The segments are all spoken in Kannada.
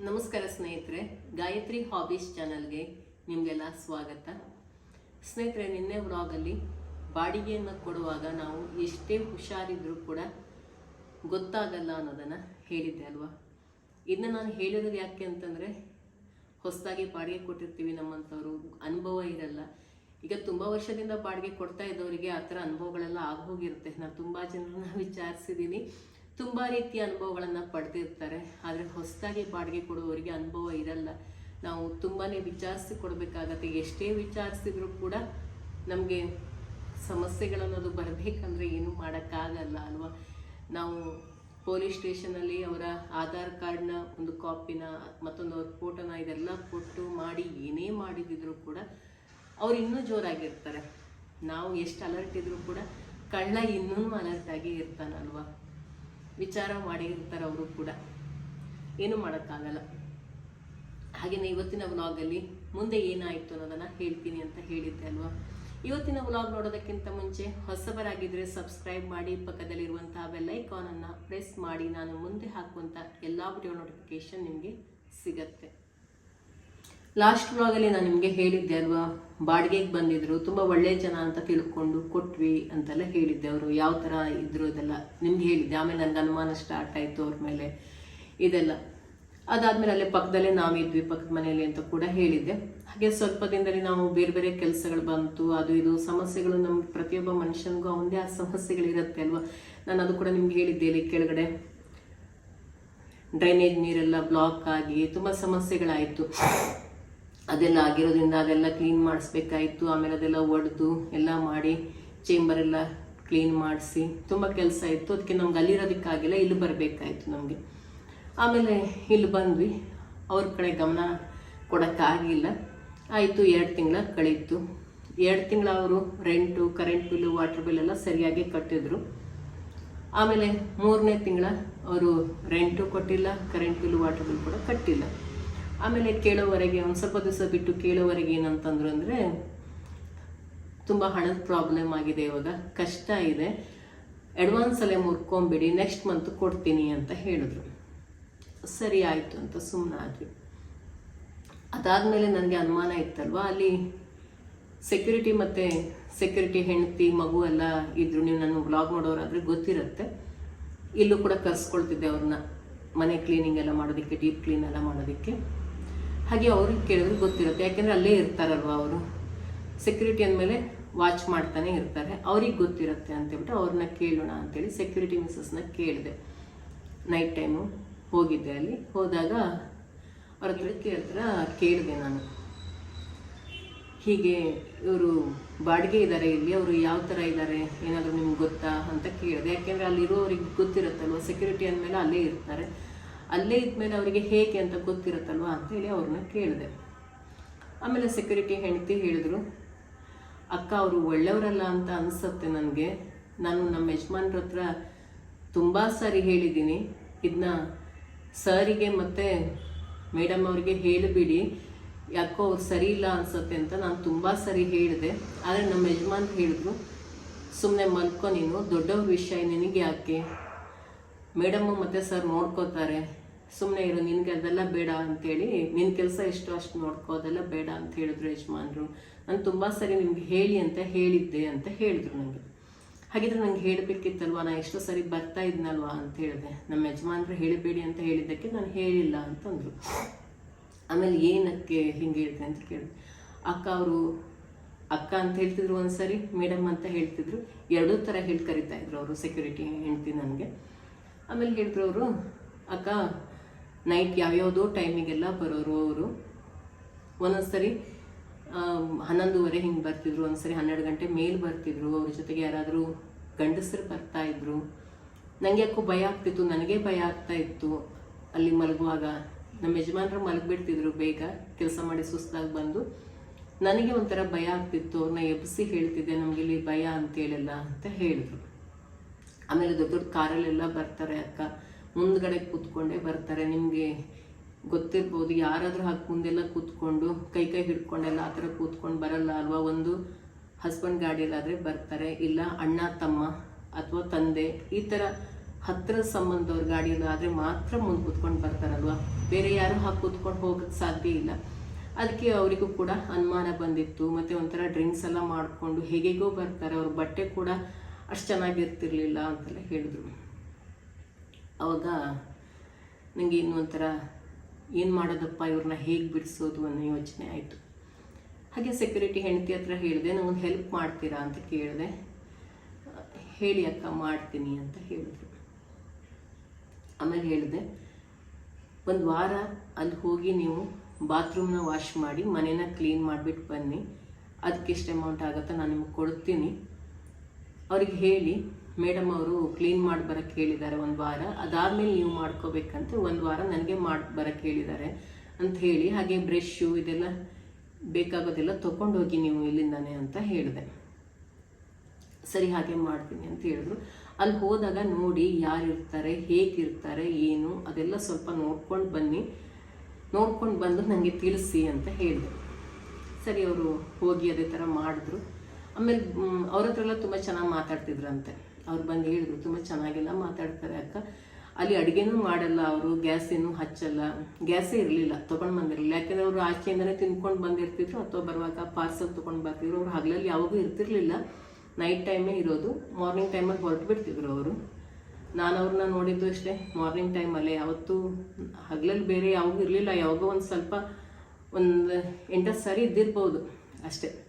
ನಮಸ್ಕಾರ ಸ್ನೇಹಿತರೆ, ಗಾಯತ್ರಿ ಹಾಬೀಸ್ ಚಾನಲ್ಗೆ ನಿಮಗೆಲ್ಲ ಸ್ವಾಗತ. ಸ್ನೇಹಿತರೆ, ನಿನ್ನೆ ವ್ಲಾಗಲ್ಲಿ ಬಾಡಿಗೆಯನ್ನು ಕೊಡುವಾಗ ನಾವು ಎಷ್ಟೇ ಹುಷಾರಿದ್ರೂ ಕೂಡ ಗೊತ್ತಾಗಲ್ಲ ಅನ್ನೋದನ್ನು ಹೇಳಿದ್ದೆ ಅಲ್ವಾ? ಇದನ್ನ ನಾನು ಹೇಳಿರೋದು ಯಾಕೆ ಅಂತಂದರೆ, ಹೊಸದಾಗಿ ಬಾಡಿಗೆ ಕೊಟ್ಟಿರ್ತೀವಿ ನಮ್ಮಂಥವ್ರು, ಅನುಭವ ಇರಲ್ಲ. ಈಗ ತುಂಬ ವರ್ಷದಿಂದ ಬಾಡಿಗೆ ಕೊಡ್ತಾ ಇದ್ದವರಿಗೆ ಆ ಥರ ಅನುಭವಗಳೆಲ್ಲ ಆಗೋಗಿರುತ್ತೆ. ನಾನು ತುಂಬ ಜನರನ್ನ ವಿಚಾರಿಸಿದ್ದೀನಿ. ತುಂಬ ರೀತಿಯ ಅನುಭವಗಳನ್ನು ಪಡೆದಿರ್ತಾರೆ. ಆದರೆ ಹೊಸದಾಗಿ ಬಾಡಿಗೆ ಕೊಡುವವರಿಗೆ ಅನುಭವ ಇರಲ್ಲ. ನಾವು ತುಂಬಾ ವಿಚಾರಿಸಿ ಕೊಡಬೇಕಾಗತ್ತೆ. ಎಷ್ಟೇ ವಿಚಾರಿಸಿದ್ರು ಕೂಡ ನಮಗೆ ಸಮಸ್ಯೆಗಳನ್ನೋದು ಬರಬೇಕಂದ್ರೆ ಏನೂ ಮಾಡೋಕ್ಕಾಗಲ್ಲ, ಅಲ್ವಾ? ನಾವು ಪೊಲೀಸ್ ಸ್ಟೇಷನಲ್ಲಿ ಅವರ ಆಧಾರ್ ಕಾರ್ಡ್ನ ಒಂದು ಕಾಪಿನ ಮತ್ತೊಂದು ಅವ್ರ ಫೋಟೋನ ಇದೆಲ್ಲ ಕೊಟ್ಟು ಮಾಡಿ, ಏನೇ ಮಾಡಿದಿದ್ರು ಕೂಡ ಅವ್ರು ಇನ್ನೂ ಜೋರಾಗಿರ್ತಾರೆ. ನಾವು ಎಷ್ಟು ಅಲರ್ಟ್ ಇದ್ರೂ ಕೂಡ ಕಳ್ಳ ಇನ್ನೂ ಅಲರ್ಟ್ ಆಗಿ ಇರ್ತಾನಲ್ವಾ? ವಿಚಾರ ಮಾಡಿರ್ತಾರೆ ಅವರು ಕೂಡ. ಏನು ಮಾಡೋಕ್ಕಾಗಲ್ಲ. ಹಾಗೆಯೇ ಇವತ್ತಿನ ವ್ಲಾಗಲ್ಲಿ ಮುಂದೆ ಏನಾಯಿತು ಅನ್ನೋದನ್ನು ಹೇಳ್ತೀನಿ ಅಂತ ಹೇಳಿದ್ದೆ ಅಲ್ವಾ? ಇವತ್ತಿನ ವ್ಲಾಗ್ ನೋಡೋದಕ್ಕಿಂತ ಮುಂಚೆ ಹೊಸಬರಾಗಿದ್ದರೆ ಸಬ್ಸ್ಕ್ರೈಬ್ ಮಾಡಿ, ಪಕ್ಕದಲ್ಲಿರುವಂತಹ ಬೆಲ್ಲೈಕಾನನ್ನು ಪ್ರೆಸ್ ಮಾಡಿ, ನಾನು ಮುಂದೆ ಹಾಕುವಂಥ ಎಲ್ಲ ವಿಡಿಯೋ ನೋಟಿಫಿಕೇಶನ್ ನಿಮಗೆ ಸಿಗತ್ತೆ. ಲಾಸ್ಟ್ ವ್ಲಾಗಲ್ಲಿ ನಾನು ನಿಮಗೆ ಹೇಳಿದ್ದೆ ಅಲ್ವಾ, ಬಾಡಿಗೆಗೆ ಬಂದಿದ್ರು, ತುಂಬ ಒಳ್ಳೆ ಜನ ಅಂತ ತಿಳ್ಕೊಂಡು ಕೊಟ್ವಿ ಅಂತೆಲ್ಲ ಹೇಳಿದ್ದೆ ಅವರು, ಯಾವ ಥರ ಇದ್ರು ಅದೆಲ್ಲ ನಿಮ್ಗೆ ಹೇಳಿದ್ದೆ. ಆಮೇಲೆ ನನಗೆ ಅನುಮಾನ ಸ್ಟಾರ್ಟ್ ಆಯಿತು ಅವ್ರ ಮೇಲೆ ಇದೆಲ್ಲ. ಅದಾದ್ಮೇಲೆ ಅಲ್ಲೇ ಪಕ್ಕದಲ್ಲೇ ನಾವಿದ್ವಿ ಪಕ್ಕದ ಮನೆಯಲ್ಲಿ ಅಂತ ಕೂಡ ಹೇಳಿದ್ದೆ. ಹಾಗೆ ಸ್ವಲ್ಪ ದಿನದಲ್ಲಿ ನಾವು ಬೇರೆ ಬೇರೆ ಕೆಲಸಗಳು ಬಂತು, ಅದು ಇದು ಸಮಸ್ಯೆಗಳು ನಮ್ಗೆ ಪ್ರತಿಯೊಬ್ಬ ಮನುಷ್ಯನಿಗೂ ಅವನದೇ ಆ ಸಮಸ್ಯೆಗಳಿರುತ್ತೆ ಅಲ್ವಾ. ನಾನು ಅದು ಕೂಡ ನಿಮ್ಗೆ ಹೇಳಿದ್ದೆ ಇಲ್ಲಿ ಕೆಳಗಡೆ. ಡ್ರೈನೇಜ್ ನೀರೆಲ್ಲ ಬ್ಲಾಕ್ ಆಗಿ ತುಂಬ ಸಮಸ್ಯೆಗಳಾಯಿತು. ಅದೆಲ್ಲ ಆಗಿರೋದ್ರಿಂದ ಅದೆಲ್ಲ ಕ್ಲೀನ್ ಮಾಡಿಸ್ಬೇಕಾಯಿತು. ಆಮೇಲೆ ಅದೆಲ್ಲ ಒಡೆದು ಎಲ್ಲ ಮಾಡಿ ಚೇಂಬರ್ ಎಲ್ಲ ಕ್ಲೀನ್ ಮಾಡಿಸಿ ತುಂಬ ಕೆಲಸ ಇತ್ತು. ಅದಕ್ಕೆ ನಮ್ಗೆ ಅಲ್ಲಿರೋದಕ್ಕಾಗಿಲ್ಲ, ಇಲ್ಲಿ ಬರಬೇಕಾಯಿತು ನಮಗೆ. ಆಮೇಲೆ ಇಲ್ಲಿ ಬಂದ್ವಿ. ಅವ್ರ ಕಡೆ ಗಮನ ಕೊಡೋಕ್ಕಾಗಿಲ್ಲ. ಆಯಿತು, ಎರಡು ತಿಂಗಳ ಕಳೀತು. ಎರಡು ತಿಂಗಳ ಅವರು rent current bill water bill ಎಲ್ಲ ಸರಿಯಾಗಿ ಕಟ್ಟಿದ್ರು. ಆಮೇಲೆ ಮೂರನೇ ತಿಂಗಳ ಅವರು ರೆಂಟು ಕೊಟ್ಟಿಲ್ಲ ಕರೆಂಟ್ ಬಿಲ್ ವಾಟರ್ ಬಿಲ್ ಕೂಡ ಕಟ್ಟಿಲ್ಲ. ಆಮೇಲೆ ಕೇಳೋವರೆಗೆ, ಒಂದು ಸ್ವಲ್ಪ ದಿವಸ ಬಿಟ್ಟು ಕೇಳೋವರೆಗೆ ಏನಂತಂದ್ರು ಅಂದರೆ, ತುಂಬ ಹಣದ ಪ್ರಾಬ್ಲಮ್ ಆಗಿದೆ ಇವಾಗ, ಕಷ್ಟ ಇದೆ. ಅಡ್ವಾನ್ಸಲ್ಲೇ ಮುರ್ಕೊಂಬಿಡಿ ನೆಕ್ಸ್ಟ್ ಮಂತ್ ಕೊಡ್ತೀನಿ ಅಂತ ಹೇಳಿದ್ರು. ಸರಿ ಆಯಿತು ಅಂತ ಸುಮ್ಮನೆ ಆದ್ವಿ. ಅದಾದಮೇಲೆ ನನಗೆ ಅನುಮಾನ ಇತ್ತಲ್ವಾ, ಅಲ್ಲಿ ಸೆಕ್ಯೂರಿಟಿ ಮತ್ತು ಸೆಕ್ಯೂರಿಟಿ ಹೆಂಡತಿ, ಮಗು ಎಲ್ಲ ಇದ್ರು, ನೀವು ನಾನು ಬ್ಲಾಗ್ ಮಾಡೋರಾದರೆ ಗೊತ್ತಿರುತ್ತೆ. ಇಲ್ಲೂ ಕೂಡ ಕರ್ಸ್ಕೊಳ್ತಿದ್ದೆ ಅವ್ರನ್ನ ಮನೆ ಕ್ಲೀನಿಂಗ್ ಎಲ್ಲ ಮಾಡೋದಕ್ಕೆ ಡೀಪ್ ಕ್ಲೀನ್ ಎಲ್ಲ ಮಾಡೋದಕ್ಕೆ. ಹಾಗೆ ಅವ್ರಿಗೆ ಕೇಳಿದ್ರೆ ಗೊತ್ತಿರುತ್ತೆ. ಯಾಕೆಂದರೆ ಅಲ್ಲೇ ಇರ್ತಾರಲ್ವ ಅವರು? ಸೆಕ್ಯೂರಿಟಿ ಅಂದಮೇಲೆ ವಾಚ್ ಮಾಡ್ತಾನೆ ಇರ್ತಾರೆ. ಅವ್ರಿಗೆ ಗೊತ್ತಿರುತ್ತೆ ಅಂತೇಳ್ಬಿಟ್ಟು ಅವ್ರನ್ನ ಕೇಳೋಣ ಅಂತೇಳಿ ಸೆಕ್ಯೂರಿಟಿ ಮಿಸಸ್ನ ಕೇಳಿದೆ. ನೈಟ್ ಟೈಮು ಹೋಗಿದ್ದೆ ಅಲ್ಲಿ. ಹೋದಾಗ ಅವ್ರ ಹತ್ರ ಕೇಳಿದ್ರ ಕೇಳಿದೆ ನಾನು. ಹೀಗೆ ಇವರು ಬಾಡಿಗೆ ಇದ್ದಾರೆ ಇಲ್ಲಿ. ಅವರು ಯಾವ ಥರ ಇದ್ದಾರೆ ಏನಾದರೂ ನಿಮ್ಗೆ ಗೊತ್ತಾ ಅಂತ ಕೇಳಿದೆ. ಯಾಕೆಂದರೆ ಅಲ್ಲಿರೋರಿಗೆ ಗೊತ್ತಿರುತ್ತಲ್ವ? ಸೆಕ್ಯೂರಿಟಿ ಅಂದಮೇಲೆ ಅಲ್ಲೇ ಇರ್ತಾರೆ. ಅಲ್ಲೇ ಇದ್ಮೇಲೆ ಅವರಿಗೆ ಹೇಗೆ ಅಂತ ಗೊತ್ತಿರುತ್ತಲ್ವ ಅಂತೇಳಿ ಅವ್ರನ್ನ ಕೇಳಿದೆ. ಆಮೇಲೆ ಸೆಕ್ಯೂರಿಟಿ ಹೆಂಡತಿ ಹೇಳಿದ್ರು, ಅಕ್ಕ, ಅವರು ಒಳ್ಳೆಯವರಲ್ಲ ಅಂತ ಅನಿಸುತ್ತೆ ನನಗೆ. ನಾನು ನಮ್ಮ ಯಜಮಾನ್ರ ಹತ್ರ ತುಂಬ ಸಾರಿ ಹೇಳಿದ್ದೀನಿ. ಇದನ್ನ ಸರಿಗೆ ಮತ್ತು ಮೇಡಮ್ ಅವರಿಗೆ ಹೇಳಿಬಿಡಿ. ಯಾಕೋ ಅವ್ರು ಸರಿ ಇಲ್ಲ ಅನ್ಸುತ್ತೆ ಅಂತ ನಾನು ತುಂಬ ಸರಿ ಹೇಳಿದೆ. ಆದರೆ ನಮ್ಮ ಯಜಮಾನ್ ಹೇಳಿದ್ರು ಸುಮ್ಮನೆ ಮಲ್ಕೊ ನೀನು, ದೊಡ್ಡವ್ರ ವಿಷಯ ನಿನಗೆ ಯಾಕೆ ಮೇಡಮ್ಮು ಮತ್ತು ಸರ್ ನೋಡ್ಕೋತಾರೆ. ಸುಮ್ಮನೆ ಇರು, ನಿನಗೆ ಅದೆಲ್ಲ ಬೇಡ ಅಂತೇಳಿ ನಿನ್ನ ಕೆಲಸ ಎಷ್ಟು ಅಷ್ಟು ನೋಡ್ಕೋ, ಅದೆಲ್ಲ ಬೇಡ ಅಂತ ಹೇಳಿದ್ರು ಯಜಮಾನ್ರು. ನಾನು ತುಂಬ ಸರಿ ನಿಮ್ಗೆ ಹೇಳಿ ಅಂತ ಹೇಳಿದ್ದೆ ಅಂತ ಹೇಳಿದ್ರು ನನಗೆ ಹಾಗಿದ್ರೆ ನಂಗೆ ಹೇಳಬೇಕಿತ್ತಲ್ವ? ನಾನು ಎಷ್ಟೋ ಸರಿ ಬರ್ತಾ ಇದ್ನಲ್ವಾ ಅಂತ ಹೇಳಿದೆ. ನಮ್ಮ ಯಜಮಾನ್ರು ಹೇಳಬೇಡಿ ಅಂತ ಹೇಳಿದ್ದಕ್ಕೆ ನಾನು ಹೇಳಿಲ್ಲ ಅಂತಂದರು. ಆಮೇಲೆ ಏನಕ್ಕೆ ಹಿಂಗೆ ಹೇಳಿದೆ ಅಂತ ಕೇಳಿದೆ. ಅಕ್ಕ ಅವರು, ಅಕ್ಕ ಅಂತ ಹೇಳ್ತಿದ್ರು ಒಂದ್ಸರಿ, ಮೇಡಮ್ ಅಂತ ಹೇಳ್ತಿದ್ರು. ಎರಡೂ ಥರ ಹೇಳಿ ಕರಿತಾ ಇದ್ರು ಅವರು ಸೆಕ್ಯೂರಿಟಿ ಹೆಂಡ್ತಿ ನನಗೆ. ಆಮೇಲೆ ಹೇಳಿದ್ರು ಅವರು, ಅಕ್ಕ ನೈಟ್ ಯಾವ್ಯಾವುದೋ ಟೈಮಿಗೆಲ್ಲ ಬರೋರು ಅವರು. ಒಂದೊಂದ್ಸರಿ ಹನ್ನೊಂದುವರೆ ಹಿಂಗೆ ಬರ್ತಿದ್ರು, ಒಂದ್ಸರಿ ಹನ್ನೆರಡು ಗಂಟೆ ಮೇಲೆ ಬರ್ತಿದ್ರು, ಅವ್ರ ಜೊತೆಗೆ ಯಾರಾದರೂ ಗಂಡಸರು ಬರ್ತಾ ಇದ್ರು. ನನಗೆ ಯಾಕೋ ಭಯ ಆಗ್ತಿತ್ತು, ನನಗೆ ಭಯ ಆಗ್ತಾ ಇತ್ತು. ಅಲ್ಲಿ ಮಲಗುವಾಗ, ನಮ್ಮ ಯಜಮಾನರು ಮಲಗಿಬಿಡ್ತಿದ್ರು ಬೇಗ, ಕೆಲಸ ಮಾಡಿ ಸುಸ್ತಾಗಿ ಬಂದು. ನನಗೆ ಒಂಥರ ಭಯ ಆಗ್ತಿತ್ತು ಅವ್ರನ್ನ ಎಬ್ಬಿಸಿ ಹೇಳ್ತಿದ್ದೆ ನಮಗೆ ಇಲ್ಲಿ ಭಯ ಅಂತೇಳಿಲ್ಲ ಅಂತ ಹೇಳಿದ್ರು. ಆಮೇಲೆ ದೊಡ್ಡ ದೊಡ್ಡ ಕಾರಲ್ಲೆಲ್ಲ ಬರ್ತಾರೆ ಅಕ್ಕ. ಮುಂದ್ಗಡೆ ಕೂತ್ಕೊಂಡೆ ಬರ್ತಾರೆ. ನಿಮಗೆ ಗೊತ್ತಿರ್ಬೋದು ಯಾರಾದರೂ ಹಾಕಿ ಮುಂದೆಲ್ಲ ಕೂತ್ಕೊಂಡು ಕೈ ಕೈ ಹಿಡ್ಕೊಂಡೆಲ್ಲ ಆ ಥರ ಕೂತ್ಕೊಂಡು ಬರಲ್ಲ ಅಲ್ವಾ? ಒಂದು ಹಸ್ಬೆಂಡ್ ಗಾಡಿಯಲ್ಲಾದರೆ ಬರ್ತಾರೆ. ಇಲ್ಲ ಅಣ್ಣ, ತಮ್ಮ ಅಥವಾ ತಂದೆ ಈ ಥರ ಹತ್ತಿರದ ಸಂಬಂಧವ್ರ ಗಾಡಿಯಲ್ಲಿ ಆದರೆ ಮಾತ್ರ ಮುಂದೆ ಕೂತ್ಕೊಂಡು ಬರ್ತಾರಲ್ವ? ಬೇರೆ ಯಾರು ಹಾಕಿ ಕೂತ್ಕೊಂಡು ಹೋಗೋಕ್ಕೆ ಸಾಧ್ಯ ಇಲ್ಲ. ಅದಕ್ಕೆ ಅವರಿಗೂ ಕೂಡ ಅನುಮಾನ ಬಂದಿತ್ತು. ಮತ್ತು ಒಂಥರ ಡ್ರಿಂಕ್ಸ್ ಎಲ್ಲ ಮಾಡಿಕೊಂಡು ಹೇಗೆಗೋ ಬರ್ತಾರೆ. ಅವ್ರ ಬಟ್ಟೆ ಕೂಡ ಅಷ್ಟು ಚೆನ್ನಾಗಿರ್ತಿರ್ಲಿಲ್ಲ ಅಂತೆಲ್ಲ ಹೇಳಿದ್ರು. ಅವಾಗ ನನಗೆ ಇನ್ನೂ ಒಂಥರ ಏನು ಮಾಡೋದಪ್ಪ ಇವ್ರನ್ನ ಹೇಗೆ ಬಿಡಿಸೋದು ಅನ್ನೋ ಯೋಚನೆ ಆಯಿತು. ಹಾಗೆ ಸೆಕ್ಯೂರಿಟಿ ಹೆಂಡತಿ ಹತ್ರ ಹೇಳಿದೆ ನನಗೊಂದು ಹೆಲ್ಪ್ ಮಾಡ್ತೀರಾ? ಅಂತ ಕೇಳಿದೆ. ಹೇಳಿ ಅಕ್ಕ, ಮಾಡ್ತೀನಿ ಅಂತ ಹೇಳಿದ್ರು. ಆಮೇಲೆ ಹೇಳಿದೆ, ಒಂದು ವಾರ ಅಲ್ಲಿ ಹೋಗಿ ನೀವು ಬಾತ್ರೂಮ್ನ ವಾಶ್ ಮಾಡಿ, ಮನೇನ ಕ್ಲೀನ್ ಮಾಡಿಬಿಟ್ಟು ಬನ್ನಿ. ಅದಕ್ಕೆ ಎಷ್ಟು ಅಮೌಂಟ್ ಆಗುತ್ತೋ ನಾನು ನಿಮಗೆ ಕೊಡ್ತೀನಿ. ಅವ್ರಿಗೆ ಹೇಳಿ ಮೇಡಮ್ ಅವರು ಕ್ಲೀನ್ ಮಾಡಿ ಬರಕ್ಕೆ ಹೇಳಿದ್ದಾರೆ ಒಂದು ವಾರ. ಅದಾದಮೇಲೆ ನೀವು ಮಾಡ್ಕೋಬೇಕಂತ ಒಂದು ವಾರ ನನಗೆ ಮಾಡಿ ಬರಕ್ಕೆ ಹೇಳಿದ್ದಾರೆ ಅಂತ ಹೇಳಿ, ಹಾಗೆ ಬ್ರಷ್ಷು ಇದೆಲ್ಲ ಬೇಕಾಗೋದೆಲ್ಲ ತೊಗೊಂಡೋಗಿ ನೀವು ಇಲ್ಲಿಂದಾನೆ ಅಂತ ಹೇಳಿದೆ. ಸರಿ, ಹಾಗೆ ಮಾಡ್ತೀನಿ ಅಂತ ಹೇಳಿದ್ರು. ಅಲ್ಲಿ ಹೋದಾಗ ನೋಡಿ ಯಾರು ಇರ್ತಾರೆ ಹೇಗಿರ್ತಾರೆ ಏನು, ಅದೆಲ್ಲ ಸ್ವಲ್ಪ ನೋಡ್ಕೊಂಡು ಬನ್ನಿ. ನೋಡ್ಕೊಂಡು ಬಂದು ನನಗೆ ತಿಳಿಸಿ ಅಂತ ಹೇಳಿದೆ. ಸರಿ, ಅವರು ಹೋಗಿ ಅದೇ ಥರ ಮಾಡಿದ್ರು. ಆಮೇಲೆ ಅವ್ರ ಹತ್ರ ಎಲ್ಲ ತುಂಬ ಚೆನ್ನಾಗಿ ಮಾತಾಡ್ತಿದ್ರಂತೆ. ಅವ್ರು ಬಂದು ಹೇಳಿದ್ರು, ತುಂಬ ಚೆನ್ನಾಗೆಲ್ಲ, ಮಾತಾಡ್ತಾರೆ ಅಕ್ಕ. ಅಲ್ಲಿ ಅಡುಗೆನೂ ಮಾಡಲ್ಲ ಅವರು, ಗ್ಯಾಸ್ ಏನು ಹಚ್ಚಲ್ಲ. ಗ್ಯಾಸೇ ಇರಲಿಲ್ಲ, ತೊಗೊಂಡು ಬಂದಿರಲಿಲ್ಲ. ಯಾಕೆಂದರೆ ಅವರು ಆಚೆಯಿಂದನೇ ತಿನ್ಕೊಂಡು ಬಂದಿರ್ತಿದ್ರು, ಅಥವಾ ಬರುವಾಗ ಪಾರ್ಸಲ್ ತೊಗೊಂಡು ಬರ್ತಿದ್ರು. ಅವ್ರು ಹಗಲಲ್ಲಿ ಯಾವಾಗೂ ಇರ್ತಿರ್ಲಿಲ್ಲ. ನೈಟ್ ಟೈಮೇ ಇರೋದು. ಮಾರ್ನಿಂಗ್ ಟೈಮಲ್ಲಿ ಹೊರಟು ಬಿಡ್ತಿದ್ರು ಅವರು. ನಾನು ಅವ್ರನ್ನ ನೋಡಿದ್ದು ಅಷ್ಟೇ ಮಾರ್ನಿಂಗ್ ಟೈಮಲ್ಲೇ ಯಾವತ್ತೂ ಹಗಲಲ್ಲಿ ಬೇರೆ ಯಾವಾಗೂ ಇರಲಿಲ್ಲ. ಯಾವಾಗೋ ಒಂದು ಸ್ವಲ್ಪ ಒಂದು ಎಂಟತ್ತು ಸಾರಿ ಇದ್ದಿರ್ಬೋದು ಅಷ್ಟೇ.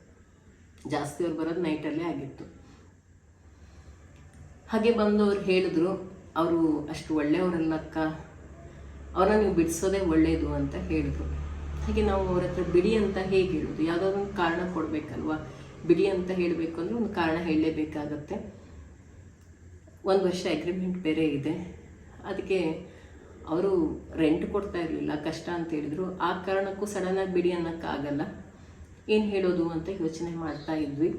ಜಾಸ್ತಿ ಅವ್ರು ಬರೋದು ನೈಟಲ್ಲೇ ಆಗಿತ್ತು. ಹಾಗೆ ಬಂದು ಅವ್ರು ಹೇಳಿದ್ರು, ಅವರು ಅಷ್ಟು ಒಳ್ಳೆಯವರಲ್ಲಕ್ಕ, ಅವ್ರನ್ನ ನೀವು ಬಿಡಿಸೋದೇ ಒಳ್ಳೆಯದು ಅಂತ ಹೇಳಿದ್ರು. ಹಾಗೆ ನಾವು ಅವ್ರ ಹತ್ರ ಬಿಡಿ ಅಂತ ಹೇಗೆ ಹೇಳೋದು? ಯಾವುದಾದ್ರು ಒಂದು ಕಾರಣ ಕೊಡಬೇಕಲ್ವಾ? ಬಿಡಿ ಅಂತ ಹೇಳಬೇಕು ಅಂದರೆ ಒಂದು ಕಾರಣ ಹೇಳಲೇಬೇಕಾಗತ್ತೆ. ಒಂದು ವರ್ಷ ಅಗ್ರಿಮೆಂಟ್ ಬೇರೆ ಇದೆ. ಅದಕ್ಕೆ ಅವರು ರೆಂಟ್ ಕೊಡ್ತಾ ಇರಲಿಲ್ಲ, ಕಷ್ಟ ಅಂತ ಹೇಳಿದ್ರು. ಆ ಕಾರಣಕ್ಕೂ ಸಡನ್ನಾಗಿ ಬಿಡಿ ಅನ್ನೋಕ್ಕಾಗಲ್ಲ. ಏನು ಹೇಳೋದು ಅಂತ ಯೋಚನೆ ಮಾಡ್ತಾ ಇದ್ವಿ.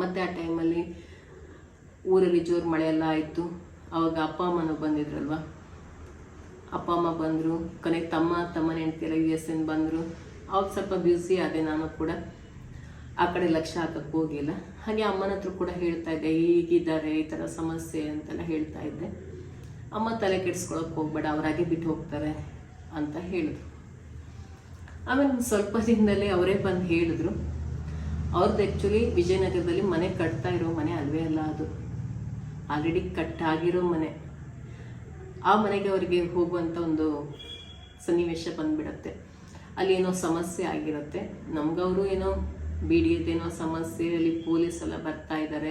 ಮತ್ತು ಆ ಟೈಮಲ್ಲಿ ಊರಲ್ಲಿ ಜೋರು ಮಳೆ ಎಲ್ಲ ಆಯಿತು. ಅವಾಗ ಅಪ್ಪ ಅಮ್ಮನೂ ಬಂದಿದ್ರಲ್ವ? ಅಪ್ಪ ಅಮ್ಮ ಬಂದರು, ಕೊನೆಗೆ ತಮ್ಮ ತಮ್ಮನ ಅಂತ ಯು ಎಸ್ ಎನ್ ಬಂದರು. ಅವಾಗ ಸ್ವಲ್ಪ ಬ್ಯುಸಿ ಆದೆ ನಾನು ಕೂಡ. ಆ ಕಡೆ ಲಕ್ಷ ಹಾಕಕ್ಕೆ ಹೋಗಿಲ್ಲ. ಹಾಗೆ ಅಮ್ಮನ ಹತ್ರ ಕೂಡ ಹೇಳ್ತಾ ಇದ್ದೆ, ಹೀಗಿದ್ದಾರೆ ಈ ಥರ ಸಮಸ್ಯೆ? ಅಂತೆಲ್ಲ ಹೇಳ್ತಾ ಇದ್ದೆ. ಅಮ್ಮ ತಲೆ ಕೆಡಿಸ್ಕೊಳಕ್ಕೆ ಹೋಗ್ಬೇಡ, ಅವರಾಗೆ ಬಿಟ್ಟು ಹೋಗ್ತಾರೆ ಅಂತ ಹೇಳಿದ್ರು. ಆಮೇಲೆ ಸ್ವಲ್ಪ ದಿನದಲ್ಲಿ ಅವರೇ ಬಂದು ಹೇಳಿದ್ರು. ಅವ್ರದ್ದು ಆ್ಯಕ್ಚುಲಿ ವಿಜಯನಗರದಲ್ಲಿ ಮನೆ ಕಟ್ತಾ ಇರೋ ಮನೆ ಅಲ್ವೇ ಅಲ್ಲ ಅದು. ಆಲ್ರೆಡಿ ಕಟ್ಟಾಗಿರೋ ಮನೆ. ಆ ಮನೆಗೆ ಅವರಿಗೆ ಹೋಗುವಂಥ ಒಂದು ಸನ್ನಿವೇಶ ಬಂದ್ಬಿಡುತ್ತೆ. ಅಲ್ಲಿ ಏನೋ ಸಮಸ್ಯೆ ಆಗಿರುತ್ತೆ. ನಮಗವರು ಏನೋ ಬಿಡಿಯದೇನೋ ಸಮಸ್ಯೆ, ಅಲ್ಲಿ ಪೊಲೀಸ್ ಎಲ್ಲ ಬರ್ತಾ ಇದ್ದಾರೆ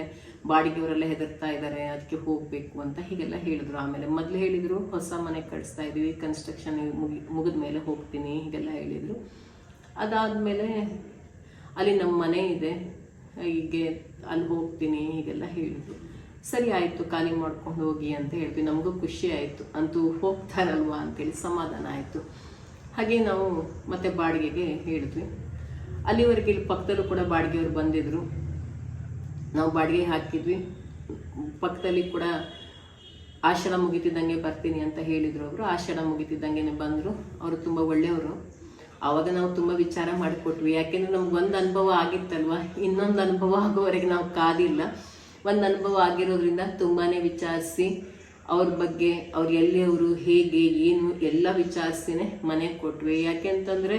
ಬಾಡಿಗೆಯವರೆಲ್ಲ ಹೆದರ್ತಾ ಇದ್ದಾರೆ ಅದಕ್ಕೆ ಹೋಗಬೇಕು ಅಂತ ಹೀಗೆಲ್ಲ ಹೇಳಿದ್ರು. ಆಮೇಲೆ ಮೊದಲು ಹೇಳಿದರು, ಹೊಸ ಮನೆ ಕಟ್ಸ್ತಾ ಇದ್ದೀವಿ ಕನ್ಸ್ಟ್ರಕ್ಷನ್ ಮುಗಿ, ಮುಗಿದ ಮೇಲೆ ಹೋಗ್ತೀನಿ ಹೀಗೆಲ್ಲ ಹೇಳಿದರು. ಅದಾದಮೇಲೆ ಅಲ್ಲಿ ನಮ್ಮ ಮನೆ ಇದೆ, ಹೀಗೆ ಅಲ್ಲಿ ಹೋಗ್ತೀನಿ ಹೀಗೆಲ್ಲ ಹೇಳಿದ್ರು. ಸರಿ ಆಯಿತು, ಖಾಲಿ ಮಾಡ್ಕೊಂಡು ಹೋಗಿ ಅಂತ ಹೇಳ್ತೀವಿ. ನಮಗೂ ಖುಷಿ ಆಯಿತು. ಅಂತೂ ಹೋಗ್ತಾರಲ್ವಾ ಅಂತೇಳಿ ಸಮಾಧಾನ ಆಯಿತು. ಹಾಗೆ ನಾವು ಮತ್ತೆ ಬಾಡಿಗೆಗೆ ಹೇಳಿದ್ವಿ. ಅಲ್ಲಿವರೆಗೆ ಇಲ್ಲಿ ಪಕ್ಕದಲ್ಲೂ ಕೂಡ ಬಾಡಿಗೆಯವರು ಬಂದಿದ್ದರು ನಾವು ಬಾಡಿಗೆ ಹಾಕಿದ್ವಿ. ಪಕ್ಕದಲ್ಲಿ ಕೂಡ ಆಷಾಢ ಮುಗಿತಿದ್ದಂಗೆ ಬರ್ತೀನಿ ಅಂತ ಹೇಳಿದರು ಅವರು. ಆಷಾಢ ಮುಗಿತಿದ್ದಂಗೆ ಬಂದರು. ಅವರು ತುಂಬ ಒಳ್ಳೆಯವರು. ಆವಾಗ ನಾವು ತುಂಬ ವಿಚಾರ ಮಾಡಿಕೊಟ್ವಿ. ಯಾಕೆಂದರೆ ನಮ್ಗೆ ಒಂದು ಅನುಭವ ಆಗಿತ್ತಲ್ವ? ಇನ್ನೊಂದು ಅನುಭವ ಆಗೋವರೆಗೆ ನಾವು ಕಾದಿಲ್ಲ. ಒಂದು ಅನುಭವ ಆಗಿರೋದ್ರಿಂದ ತುಂಬಾ ವಿಚಾರಿಸಿ ಅವ್ರ ಬಗ್ಗೆ, ಅವ್ರು ಎಲ್ಲಿಯವರು ಹೇಗೆ, ಏನು ಎಲ್ಲ ವಿಚಾರಿಸಿನೇ ಮನೆಗೆ ಕೊಟ್ವಿ. ಯಾಕೆಂತಂದರೆ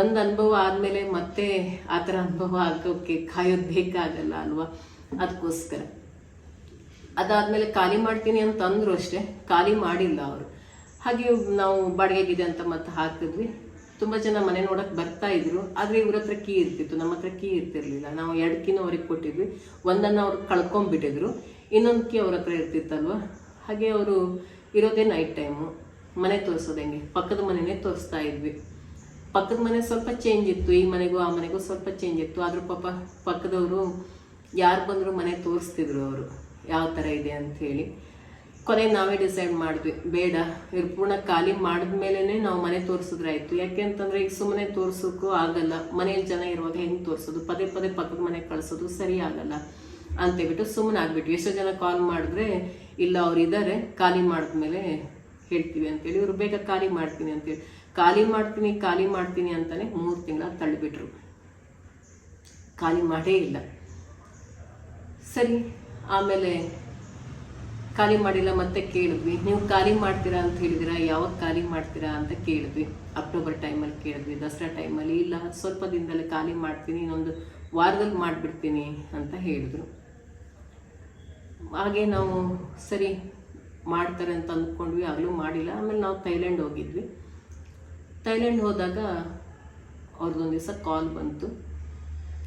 ಒಂದು ಅನುಭವ ಆದಮೇಲೆ ಮತ್ತೆ ಆ ಥರ ಅನುಭವ ಆಗೋಕ್ಕೆ ಕಾಯೋದು ಬೇಕಾಗಲ್ಲ ಅಲ್ವಾ? ಅದಕ್ಕೋಸ್ಕರ ಅದಾದಮೇಲೆ ಖಾಲಿ ಮಾಡ್ತೀನಿ ಅಂತ ಅಷ್ಟೇ, ಖಾಲಿ ಮಾಡಿಲ್ಲ ಅವರು. ಹಾಗೆ ನಾವು ಬಾಡಿಗೆಗಿದೆ ಅಂತ ಮತ್ತೆ ಹಾಕಿದ್ವಿ. ತುಂಬ ಜನ ಮನೆ ನೋಡಕ್ಕೆ ಬರ್ತಾ ಇದ್ರು, ಆದರೆ ಇವ್ರ ಹತ್ರ ಕೀ ಇರ್ತಿತ್ತು, ನಮ್ಮ ಹತ್ರ ಕೀ ಇರ್ತಿರ್ಲಿಲ್ಲ. ನಾವು ಎರಡು ಕೀನ ಅವ್ರಿಗೆ ಕೊಟ್ಟಿದ್ವಿ, ಒಂದನ್ನು ಅವ್ರು ಕಳ್ಕೊಂಡ್ಬಿಟ್ಟಿದ್ರು, ಇನ್ನೊಂದು ಕೀ ಅವ್ರ ಹತ್ರ ಇರ್ತಿತ್ತಲ್ವ? ಹಾಗೆ ಅವರು ಇರೋದೇ ನೈಟ್ ಟೈಮು ಮನೆ ತೋರಿಸೋದು ಪಕ್ಕದ ಮನೆನೇ ತೋರಿಸ್ತಾ ಇದ್ವಿ. ಪಕ್ಕದ ಮನೆ ಸ್ವಲ್ಪ ಚೇಂಜ್ ಇತ್ತು, ಈ ಮನೆಗೂ ಆ ಮನೆಗೂ ಸ್ವಲ್ಪ ಚೇಂಜ್ ಇತ್ತು, ಆದರೂ ಪಾಪ ಪಕ್ಕದವರು ಯಾರು ಬಂದರೂ ಮನೆ ತೋರಿಸ್ತಿದ್ರು ಅವರು, ಯಾವ ಥರ ಇದೆ ಅಂತ ಹೇಳಿ. ಕೊನೆಗೆ ನಾವೇ ಡಿಸೈಡ್ ಮಾಡಿದ್ವಿ. ಬೇಡ ಇವ್ರು ಪೂರ್ಣ ಖಾಲಿ ಮಾಡಿದ್ಮೇಲೆ ನಾವು ಮನೆ ತೋರಿಸಿದ್ರಾಯ್ತು ಯಾಕೆ ಅಂತಂದ್ರೆ ಈಗ ಸುಮ್ಮನೆ ತೋರಿಸೋಕ್ಕೂ ಆಗಲ್ಲ. ಮನೇಲಿ ಜನ ಇರುವಾಗ ಹೆಂಗೆ ತೋರಿಸೋದು? ಪದೇ ಪದೇ ಪಕ್ಕದ ಮನೆಗೆ ಕಳಿಸೋದು ಸರಿ ಆಗಲ್ಲ ಅಂತೇಳ್ಬಿಟ್ಟು ಸುಮ್ಮನೆ ಆಗ್ಬಿಟ್ವಿ. ಎಷ್ಟೋ ಜನ ಕಾಲ್ ಮಾಡಿದ್ರೆ, ಇಲ್ಲ ಅವ್ರು ಇದ್ದಾರೆ ಖಾಲಿ ಮಾಡಿದ್ಮೇಲೆ ಹೇಳ್ತೀವಿ ಅಂತೇಳಿ ಇವರು ಬೇಗ ಖಾಲಿ ಮಾಡ್ತೀನಿ ಅಂತೇಳಿ ಖಾಲಿ ಮಾಡ್ತೀನಿ ಖಾಲಿ ಮಾಡ್ತೀನಿ ಅಂತಲೇ ಮೂರು ತಿಂಗಳ ತಳ್ಳಿಬಿಟ್ರು. ಖಾಲಿ ಮಾಡೇ ಇಲ್ಲ. ಸರಿ, ಆಮೇಲೆ ಖಾಲಿ ಮಾಡಿಲ್ಲ ಮತ್ತೆ ಕೇಳಿದ್ವಿ. ನೀವು ಖಾಲಿ ಮಾಡ್ತೀರಾ ಅಂತ ಹೇಳಿದಿರಾ? ಯಾವಾಗ ಖಾಲಿ ಮಾಡ್ತೀರಾ ಅಂತ ಕೇಳಿದ್ವಿ. ಅಕ್ಟೋಬರ್ ಟೈಮಲ್ಲಿ ಕೇಳಿದ್ವಿ. ದಸರಾ ಟೈಮಲ್ಲಿ ಇಲ್ಲ, ಸ್ವಲ್ಪ ದಿನದಲ್ಲಿ ಖಾಲಿ ಮಾಡ್ತೀನಿ, ಇನ್ನೊಂದು ವಾರದಲ್ಲಿ ಮಾಡಿಬಿಡ್ತೀನಿ ಅಂತ ಹೇಳಿದ್ರು. ಹಾಗೆ ನಾವು ಸರಿ ಮಾಡ್ತಾರೆ ಅಂತ ಅಂದ್ಕೊಂಡ್ವಿ. ಆಗಲೂ ಮಾಡಿಲ್ಲ. ಆಮೇಲೆ ನಾವು ಥೈಲ್ಯಾಂಡ್ ಹೋಗಿದ್ವಿ. ಥೈಲ್ಯಾಂಡ್ ಹೋದಾಗ ಅವ್ರದ್ದೊಂದು ದಿವಸ ಕಾಲ್ ಬಂತು.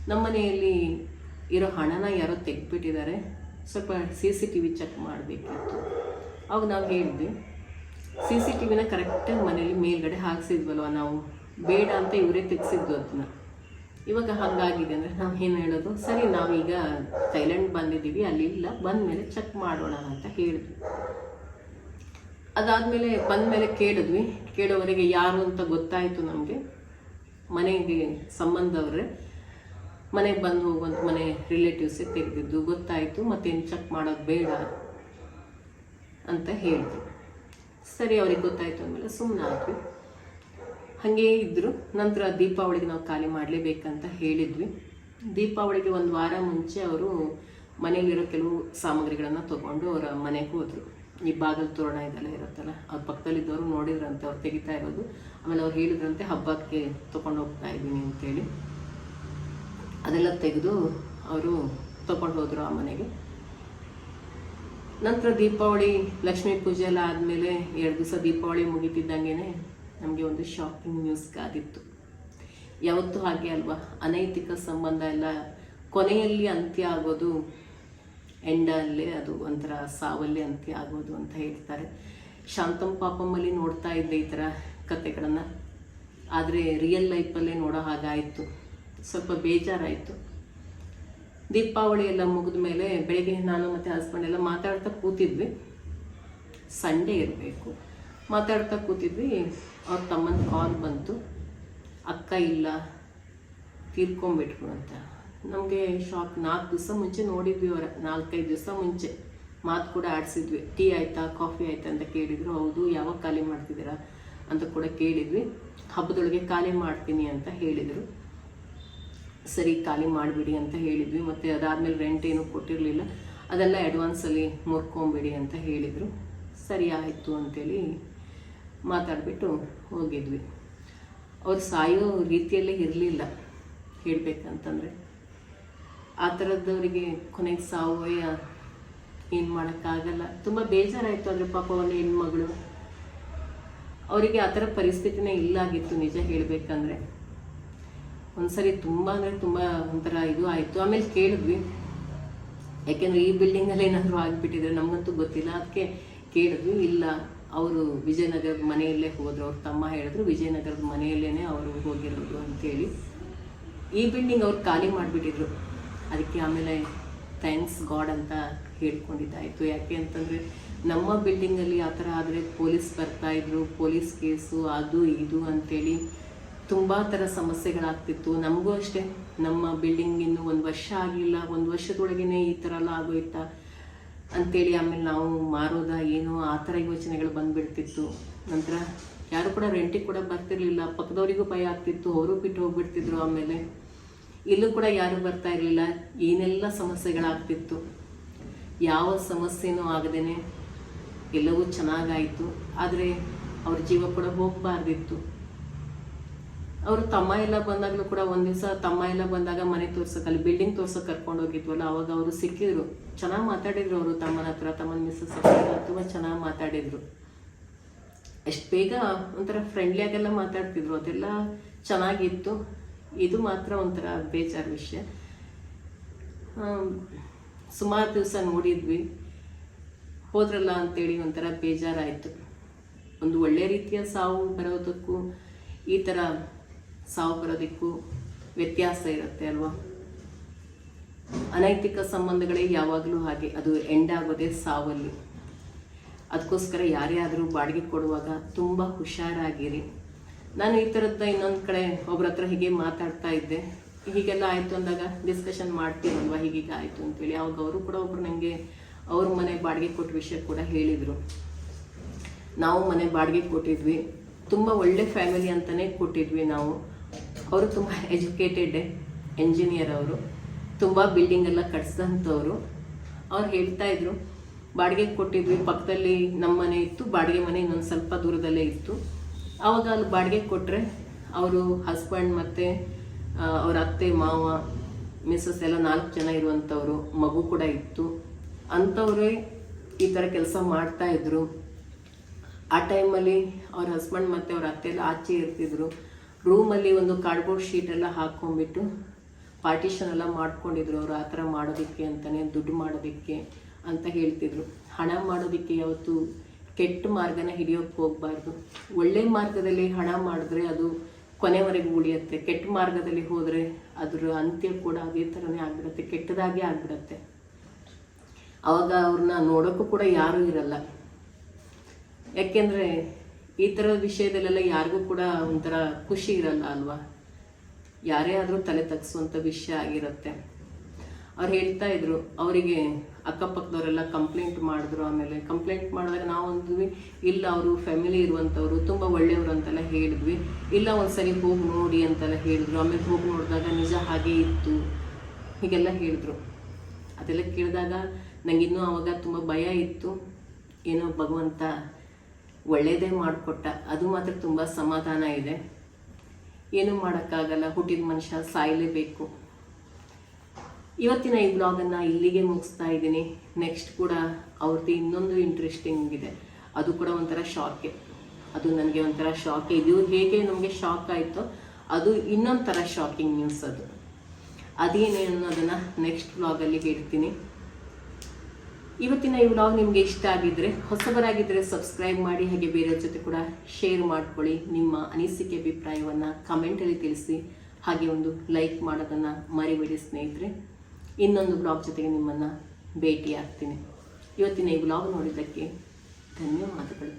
ನಮ್ಮ ಮನೆಯಲ್ಲಿ ಇರೋ ಹಣನ ಯಾರೋ ತೆಗೆದ್ಬಿಟ್ಟಿದ್ದಾರೆ. ಸ್ವಲ್ಪ C C T V check ಮಾಡಬೇಕಿತ್ತು. ಅವಾಗ ನಾವು ಹೇಳಿದ್ವಿ ಸಿ ಸಿ ಟಿ ವಿನ ಕರೆಕ್ಟಾಗಿ ಮನೇಲಿ ಮೇಲ್ಗಡೆ ಹಾಕ್ಸಿದ್ವಲ್ವ ನಾವು? ಬೇಡ ಅಂತ ಇವರೇ ತೆಗ್ಸಿದ್ದು ಅದನ್ನ ಇವಾಗ ಹಾಗಾಗಿದೆ ಅಂದರೆ ನಾವು ಏನು ಹೇಳೋದು? ಸರಿ, ನಾವೀಗ ಥೈಲ್ಯಾಂಡ್ ಬಂದಿದ್ದೀವಿ, ಅಲ್ಲಿ ಇಲ್ಲ, ಬಂದಮೇಲೆ ಚೆಕ್ ಮಾಡೋಣ ಅಂತ ಹೇಳಿದ್ವಿ. ಅದಾದಮೇಲೆ ಬಂದಮೇಲೆ ಕೇಳಿದ್ವಿ, ಕೇಳೋವರೆಗೆ ಯಾರು ಅಂತ ಗೊತ್ತಾಯಿತು ನಮಗೆ. ಮನೆಗೆ ಸಂಬಂಧವ್ರೆ ಮನೆಗೆ ಬಂದು ಹೋಗುವಂಥ ಮನೆ ರಿಲೇಟಿವ್ಸೇ ತೆಗೆದಿದ್ದು ಗೊತ್ತಾಯಿತು, ಮತ್ತೇನು ಚೆಕ್ ಮಾಡೋದು ಬೇಡ ಅಂತ ಹೇಳಿದ್ರು. ಸರಿ, ಅವ್ರಿಗೆ ಗೊತ್ತಾಯಿತು ಅಂದಮೇಲೆ ಸುಮ್ಮನೆ ಆದ್ವಿ. ಹಾಗೇ ಇದ್ದರು ನಂತರ ದೀಪಾವಳಿಗೆ ನಾವು ಖಾಲಿ ಮಾಡಲೇಬೇಕಂತ ಹೇಳಿದ್ವಿ. ದೀಪಾವಳಿಗೆ ಒಂದು ವಾರ ಮುಂಚೆ ಅವರು ಮನೆಯಲ್ಲಿರೋ ಕೆಲವು ಸಾಮಗ್ರಿಗಳನ್ನು ತೊಗೊಂಡು ಅವರ ಮನೆಗೆ ಹೋದರು. ಈ ಬಾಗಲ್ ತೋರಣ ಇದೆಲ್ಲ ಇರುತ್ತಲ್ಲ ಅವ್ರ ಪಕ್ಕದಲ್ಲಿದ್ದವರು ನೋಡಿದ್ರಂತೆ, ಅವ್ರು ತೆಗಿತಾ ಇರೋದು. ಆಮೇಲೆ ಅವ್ರು ಹೇಳಿದ್ರಂತೆ, ಹಬ್ಬಕ್ಕೆ ತೊಗೊಂಡು ಹೋಗ್ತಾ ಇದ್ದೀನಿ ಅಂತೇಳಿ. ಅದೆಲ್ಲ ತೆಗೆದು ಅವರು ತಗೊಂಡು ಹೋದರು ಆ ಮನೆಗೆ. ನಂತರ ದೀಪಾವಳಿ, ಲಕ್ಷ್ಮೀ ಪೂಜೆ ಎಲ್ಲ ಆದಮೇಲೆ ಎರಡು ದಿವಸ ದೀಪಾವಳಿ ಮುಗಿತಿದ್ದಂಗೆ ನಮಗೆ ಒಂದು ಶಾಕಿಂಗ್ ನ್ಯೂಸ್ ಕಾದಿತ್ತು ಯಾವತ್ತೂ ಹಾಗೆ ಅಲ್ವಾ? ಅನೈತಿಕ ಸಂಬಂಧ ಎಲ್ಲ ಕೊನೆಯಲ್ಲಿ ಅಂತ್ಯ ಆಗೋದು ಎಂಡಲ್ಲೇ ಅದು ಒಂಥರ ಸಾವಲ್ಲಿ ಅಂತ್ಯ ಆಗೋದು ಅಂತ ಹೇಳ್ತಾರೆ. ಶಾಂತಂ ಪಾಪಮ್ಮಲ್ಲಿ ನೋಡ್ತಾ ಇದ್ದೆ ಈ ಥರ ಕತೆಗಳನ್ನು. ಆದರೆ ರಿಯಲ್ ಲೈಫಲ್ಲೇ ನೋಡೋ ಹಾಗಾಯಿತು. ಸ್ವಲ್ಪ ಬೇಜಾರಾಯಿತು. ದೀಪಾವಳಿ ಎಲ್ಲ ಮುಗಿದ ಮೇಲೆ ಬೆಳಿಗ್ಗೆ ನಾನು ಮತ್ತು ಹಸ್ಬೆಂಡ್ ಎಲ್ಲ ಮಾತಾಡ್ತಾ ಕೂತಿದ್ವಿ. ಸಂಡೇ ಇರಬೇಕು. ಮಾತಾಡ್ತಾ ಕೂತಿದ್ವಿ. ಅವ್ರ ತಮ್ಮನ ಕಾಲ್ ಬಂತು. ಅಕ್ಕ ಇಲ್ಲ ತೀರ್ಕೊಂಬಿಟ್ರು ಅಂತ. ನಮಗೆ ಶಾಪ್ ನಾಲ್ಕು ದಿವಸ ಮುಂಚೆ ನೋಡಿದ್ವಿ ಅವರ, ನಾಲ್ಕೈದು ದಿವಸ ಮುಂಚೆ. ಮಾತು ಕೂಡ ಆಡಿಸಿದ್ವಿ. ಟೀ ಆಯಿತಾ, ಕಾಫಿ ಆಯಿತಾ? ಅಂತ ಕೇಳಿದ್ರು. ಹೌದು, ಯಾವಾಗ ಖಾಲಿ ಮಾಡ್ತಿದ್ದೀರಾ? ಅಂತ ಕೂಡ ಕೇಳಿದ್ವಿ. ಹಬ್ಬದೊಳಗೆ ಖಾಲಿ ಮಾಡ್ತೀನಿ ಅಂತ ಹೇಳಿದರು. ಸರಿ, ಖಾಲಿ ಮಾಡಿಬಿಡಿ ಅಂತ ಹೇಳಿದ್ವಿ. ಮತ್ತು ಅದಾದಮೇಲೆ ರೆಂಟ್ ಏನೂ ಕೊಟ್ಟಿರಲಿಲ್ಲ. ಅದೆಲ್ಲ ಅಡ್ವಾನ್ಸಲ್ಲಿ ಮುರ್ಕೊಂಬಿಡಿ ಅಂತ ಹೇಳಿದರು. ಸರಿ ಆಯಿತು ಅಂತೇಳಿ ಮಾತಾಡಿಬಿಟ್ಟು ಹೋಗಿದ್ವಿ. ಅವ್ರು ಸಾಯೋ ರೀತಿಯಲ್ಲೇ ಇರಲಿಲ್ಲ ಹೇಳಬೇಕಂತಂದರೆ. ಆ ಥರದ್ದವರಿಗೆ ಕೊನೆಗೆ ಸಾವು ಏನು ಮಾಡೋಕ್ಕಾಗಲ್ಲ. ತುಂಬ ಬೇಜಾರಾಯಿತು ಅಂದರೆ ಪಾಪ ಒಂದು ಹೆಣ್ಮಗಳು. ಅವರಿಗೆ ಆ ಥರ ಪರಿಸ್ಥಿತಿನೇ ಇಲ್ಲಾಗಿತ್ತು ನಿಜ ಹೇಳಬೇಕಂದ್ರೆ. ಒಂದ್ಸರಿ ತುಂಬ ಅಂದರೆ ತುಂಬ ಒಂಥರ ಇದು ಆಯಿತು. ಆಮೇಲೆ ಕೇಳಿದ್ವಿ. ಯಾಕೆಂದರೆ ಈ ಬಿಲ್ಡಿಂಗಲ್ಲಿ ಏನಾದರೂ ಆಗಿಬಿಟ್ಟಿದ್ರೆ ನಮಗಂತೂ ಗೊತ್ತಿಲ್ಲ. ಅದಕ್ಕೆ ಕೇಳಿದ್ವಿ, ಇಲ್ಲ, ಅವರು ವಿಜಯನಗರದ ಮನೆಯಲ್ಲೇ ಹೋದರು. ಅವ್ರ ತಮ್ಮ ಹೇಳಿದ್ರು ವಿಜಯನಗರದ ಮನೆಯಲ್ಲೇ ಅವರು ಹೋಗಿರೋದು ಅಂತೇಳಿ. ಈ ಬಿಲ್ಡಿಂಗ್ ಅವ್ರು ಖಾಲಿ ಮಾಡಿಬಿಟ್ಟಿದ್ರು. ಅದಕ್ಕೆ ಆಮೇಲೆ ಥ್ಯಾಂಕ್ಸ್ ಗಾಡ್ ಅಂತ ಹೇಳ್ಕೊಂಡಿದ್ದಾಯಿತು. ಯಾಕೆ ಅಂತಂದರೆ ನಮ್ಮ ಬಿಲ್ಡಿಂಗಲ್ಲಿ ಆ ಥರ ಆದರೆ ಪೊಲೀಸ್ ಬರ್ತಾಯಿದ್ರು ಪೊಲೀಸ್ ಕೇಸು, ಅದು, ಇದು ಅಂತೇಳಿ ತುಂಬ ಥರ ಸಮಸ್ಯೆಗಳಾಗ್ತಿತ್ತು. ನಮಗೂ ಅಷ್ಟೇ. ನಮ್ಮ ಬಿಲ್ಡಿಂಗ್ ಇನ್ನು ಒಂದು ವರ್ಷ ಆಗಲಿಲ್ಲ. ಒಂದು ವರ್ಷದೊಳಗೇನೆ ಈ ಥರ ಎಲ್ಲ ಆಗೋಯ್ತಾ? ಅಂತೇಳಿ ಆಮೇಲೆ ನಾವು ಮಾರೋದ ಏನೋ? ಆ ಥರ ಯೋಚನೆಗಳು ಬಂದುಬಿಡ್ತಿತ್ತು. ನಂತರ ಯಾರು ಕೂಡ ರೆಂಟಿಗೆ ಕೂಡ ಬರ್ತಿರ್ಲಿಲ್ಲ. ಪಕ್ಕದವರಿಗೂ ಭಯ ಆಗ್ತಿತ್ತು. ಅವರು ಬಿಟ್ಟು ಹೋಗ್ಬಿಡ್ತಿದ್ರು ಆಮೇಲೆ. ಇಲ್ಲೂ ಕೂಡ ಯಾರು ಬರ್ತಾ ಇರಲಿಲ್ಲ. ಏನೆಲ್ಲ ಸಮಸ್ಯೆಗಳಾಗ್ತಿತ್ತು. ಯಾವ ಸಮಸ್ಯೆನೂ ಆಗದೇನೆ ಎಲ್ಲವೂ ಚೆನ್ನಾಗಾಯಿತು. ಆದರೆ ಅವ್ರ ಜೀವ ಕೂಡ ಹೋಗಬಾರ್ದಿತ್ತು. ಅವರು ತಮ್ಮ ಎಲ್ಲ ಬಂದಾಗಲೂ ಕೂಡ ಒಂದು ದಿವಸ ತಮ್ಮ ಎಲ್ಲ ಬಂದಾಗ ಮನೆ ತೋರ್ಸಕ್ಕೆ ಅಲ್ಲಿ ಬಿಲ್ಡಿಂಗ್ ತೋರ್ಸಕ್ಕೆ ಕರ್ಕೊಂಡು ಹೋಗಿದ್ವಲ್ಲ, ಅವಾಗ ಅವರು ಸಿಕ್ಕಿದ್ರು. ಚೆನ್ನಾಗಿ ಮಾತಾಡಿದ್ರು ಅವರು ತಮ್ಮನ ಹತ್ರ, ತಮ್ಮನ ಮಿಸ್ಸಸ್ ಹತ್ರ ತುಂಬ ಚೆನ್ನಾಗಿ ಮಾತಾಡಿದ್ರು. ಎಷ್ಟು ಬೇಗ ಒಂಥರ ಫ್ರೆಂಡ್ಲಿಯಾಗೆಲ್ಲ ಮಾತಾಡ್ತಿದ್ರು, ಅದೆಲ್ಲ ಚೆನ್ನಾಗಿತ್ತು. ಇದು ಮಾತ್ರ ಒಂಥರ ಬೇಜಾರು ವಿಷಯ. ಸುಮಾರು ದಿವಸ ನೋಡಿದ್ವಿ. ಹೋದ್ರಲ್ಲ ಅಂತೇಳಿ ಒಂಥರ ಬೇಜಾರಾಯಿತು. ಒಂದು ಒಳ್ಳೆ ರೀತಿಯ ಸಾವು ಬರೋದಕ್ಕೂ ಈ ಥರ ಸಾವು ಬರೋದಕ್ಕೂ ವ್ಯತ್ಯಾಸ ಇರುತ್ತೆ ಅಲ್ವಾ? ಅನೈತಿಕ ಸಂಬಂಧಗಳೇ ಯಾವಾಗಲೂ ಹಾಗೆ. ಅದು ಎಂಡ್ ಆಗೋದೇ ಸಾವಲ್ಲಿ. ಅದಕ್ಕೋಸ್ಕರ ಯಾರೇ ಆದರೂ ಬಾಡಿಗೆ ಕೊಡುವಾಗ ತುಂಬ ಹುಷಾರಾಗಿರಿ. ನಾನು ಈ ಥರದ್ದ ಇನ್ನೊಂದು ಕಡೆ ಒಬ್ರ ಹತ್ರ ಹೀಗೆ ಮಾತಾಡ್ತಾ ಇದ್ದೆ. ಹೀಗೆಲ್ಲ ಆಯಿತು ಅಂದಾಗ ಡಿಸ್ಕಷನ್ ಮಾಡ್ತೀವಲ್ವ ಹೀಗೀಗ ಆಯಿತು ಅಂತೇಳಿ. ಅವಾಗ ಅವರು ಕೂಡ ಒಬ್ರು ನನಗೆ ಅವ್ರ ಮನೆ ಬಾಡಿಗೆ ಕೊಟ್ಟ ವಿಷಯ ಕೂಡ ಹೇಳಿದರು. ನಾವು ಮನೆ ಬಾಡಿಗೆ ಕೊಟ್ಟಿದ್ವಿ. ತುಂಬ ಒಳ್ಳೆ ಫ್ಯಾಮಿಲಿ ಅಂತಲೇ ಕೊಟ್ಟಿದ್ವಿ ನಾವು. ಅವರು ತುಂಬ ಎಜುಕೇಟೆಡ್ ಎಂಜಿನಿಯರ್ ಅವರು, ತುಂಬ ಬಿಲ್ಡಿಂಗ್ ಎಲ್ಲ ಕಟ್ಸಿದಂಥವ್ರು. ಅವ್ರು ಹೇಳ್ತಾ ಇದ್ರು, ಬಾಡಿಗೆ ಕೊಟ್ಟಿದ್ವಿ, ಪಕ್ಕದಲ್ಲಿ ನಮ್ಮ ಮನೆ ಇತ್ತು, ಬಾಡಿಗೆ ಮನೆ ಇನ್ನೊಂದು ಸ್ವಲ್ಪ ದೂರದಲ್ಲೇ ಇತ್ತು. ಆವಾಗ ಅಲ್ಲಿ ಬಾಡಿಗೆ ಕೊಟ್ಟರೆ ಅವರು ಹಸ್ಬೆಂಡ್ ಮತ್ತು ಅವ್ರ ಅತ್ತೆ, ಮಾವ ಮಿಸ್ಸಸ್ ಎಲ್ಲ ನಾಲ್ಕು ಜನ ಇರುವಂಥವ್ರು, ಮಗು ಕೂಡ ಇತ್ತು. ಅಂಥವ್ರೇ ಈ ಥರ ಕೆಲಸ ಮಾಡ್ತಾ ಇದ್ರು. ಆ ಟೈಮಲ್ಲಿ ಅವ್ರ ಹಸ್ಬೆಂಡ್ ಮತ್ತು ಅವ್ರ ಅತ್ತೆ ಎಲ್ಲ ಆಚೆ ಇರ್ತಿದ್ರು. ರೂಮಲ್ಲಿ ಒಂದು ಕಾರ್ಡ್ಬೋರ್ಡ್ ಶೀಟ್ ಎಲ್ಲ ಹಾಕ್ಕೊಂಡ್ಬಿಟ್ಟು ಪಾರ್ಟಿಷನ್ ಎಲ್ಲ ಮಾಡ್ಕೊಂಡಿದ್ರು ಅವರು ಆ ಥರ ಮಾಡೋದಕ್ಕೆ ಅಂತಲೇ ದುಡ್ಡು ಮಾಡೋದಕ್ಕೆ ಅಂತ ಹೇಳ್ತಿದ್ರು. ಹಣ ಮಾಡೋದಕ್ಕೆ ಯಾವತ್ತು ಕೆಟ್ಟ ಮಾರ್ಗನ ಹಿಡಿಯೋಕ್ಕೆ ಹೋಗಬಾರ್ದು. ಒಳ್ಳೆ ಮಾರ್ಗದಲ್ಲಿ ಹಣ ಮಾಡಿದ್ರೆ ಅದು ಕೊನೆವರೆಗೂ ಉಳಿಯುತ್ತೆ. ಕೆಟ್ಟ ಮಾರ್ಗದಲ್ಲಿ ಹೋದರೆ ಅದರ ಅಂತ್ಯ ಕೂಡ ಅದೇ ಥರನೇ ಆಗ್ಬಿಡುತ್ತೆ, ಕೆಟ್ಟದಾಗೆ ಆಗಿಬಿಡುತ್ತೆ. ಆವಾಗ ಅವ್ರನ್ನ ನೋಡೋಕ್ಕೂ ಕೂಡ ಯಾರೂ ಇರಲ್ಲ. ಯಾಕೆಂದರೆ ಈ ಥರದ ವಿಷಯದಲ್ಲೆಲ್ಲ ಯಾರಿಗೂ ಕೂಡ ಒಂಥರ ಖುಷಿ ಇರಲ್ಲ ಅಲ್ವಾ? ಯಾರೇ ಆದರೂ ತಲೆ ತಗ್ಸುವಂಥ ವಿಷಯ ಆಗಿರುತ್ತೆ. ಅವ್ರು ಹೇಳ್ತಾ ಇದ್ರು, ಅವರಿಗೆ ಅಕ್ಕಪಕ್ಕದವರೆಲ್ಲ ಕಂಪ್ಲೇಂಟ್ ಮಾಡಿದ್ರು, ಆಮೇಲೆ ಕಂಪ್ಲೇಂಟ್ ಮಾಡಿದಾಗ ನಾವು ಅಂದ್ವಿ, ಇಲ್ಲ ಅವರು ಫ್ಯಾಮಿಲಿ ಇರುವಂಥವ್ರು ತುಂಬ ಒಳ್ಳೆಯವರು ಅಂತೆಲ್ಲ ಹೇಳಿದ್ವಿ. ಇಲ್ಲ ಒಂದ್ಸರಿ ಹೋಗಿ ನೋಡಿ ಅಂತೆಲ್ಲ ಹೇಳಿದ್ರು. ಆಮೇಲೆ ಹೋಗಿ ನೋಡಿದಾಗ ನಿಜ ಹಾಗೆ ಇತ್ತು. ಹೀಗೆಲ್ಲ ಹೇಳಿದ್ರು. ಅದೆಲ್ಲ ಕೇಳಿದಾಗ ನನಗಿನ್ನೂ ಆವಾಗ ತುಂಬ ಭಯ ಇತ್ತು. ಏನೋ ಭಗವಂತ ಒಳ್ಳೆಯದೇ ಮಾಡಿಕೊಟ್ಟ, ಅದು ಮಾತ್ರ ತುಂಬ ಸಮಾಧಾನ ಇದೆ. ಏನೂ ಮಾಡೋಕ್ಕಾಗಲ್ಲ, ಹುಟ್ಟಿದ ಮನುಷ್ಯ ಸಾಯಲೇಬೇಕು. ಇವತ್ತಿನ ಈ ಬ್ಲಾಗನ್ನು ಇಲ್ಲಿಗೆ ಮುಗಿಸ್ತಾ ಇದ್ದೀನಿ. ನೆಕ್ಸ್ಟ್ ಕೂಡ ಅವ್ರದ್ದು ಇನ್ನೊಂದು ಇಂಟ್ರೆಸ್ಟಿಂಗ್ ಇದೆ. ಅದು ಕೂಡ ಒಂಥರ ಶಾಕೆ ಅದು ನನಗೆ ಒಂಥರ ಶಾಕ್ ಇದು ಹೇಗೆ ನಮಗೆ ಶಾಕ್ ಆಯಿತು, ಅದು ಇನ್ನೊಂದು ಶಾಕಿಂಗ್ ನ್ಯೂಸ್ ಅದು. ಅದೇನೇ ಅನ್ನೋದನ್ನು ನೆಕ್ಸ್ಟ್ ಬ್ಲಾಗಲ್ಲಿ ಹೇಳ್ತೀನಿ. ಇವತ್ತಿನ ಈ ವ್ಲಾಗ್ ನಿಮಗೆ ಇಷ್ಟ ಆಗಿದ್ರೆ ಹೊಸಬರಾಗಿದ್ದರೆ ಸಬ್ಸ್ಕ್ರೈಬ್ ಮಾಡಿ, ಹಾಗೆ ಬೇರೆಯವ್ರ ಜೊತೆ ಕೂಡ ಶೇರ್ ಮಾಡ್ಕೊಳ್ಳಿ. ನಿಮ್ಮ ಅನಿಸಿಕೆ, ಅಭಿಪ್ರಾಯವನ್ನು ಕಮೆಂಟಲ್ಲಿ ತಿಳಿಸಿ. ಹಾಗೆ ಒಂದು ಲೈಕ್ ಮಾಡೋದನ್ನು ಮರಿಬೇಡಿ ಸ್ನೇಹಿತರೆ. ಇನ್ನೊಂದು ಬ್ಲಾಗ್ ಜೊತೆಗೆ ನಿಮ್ಮನ್ನು ಭೇಟಿ ಆಗ್ತೀನಿ ಇವತ್ತಿನ ಈ ಬ್ಲಾಗ್ ನೋಡಿದ್ದಕ್ಕೆ ಧನ್ಯವಾದಗಳು.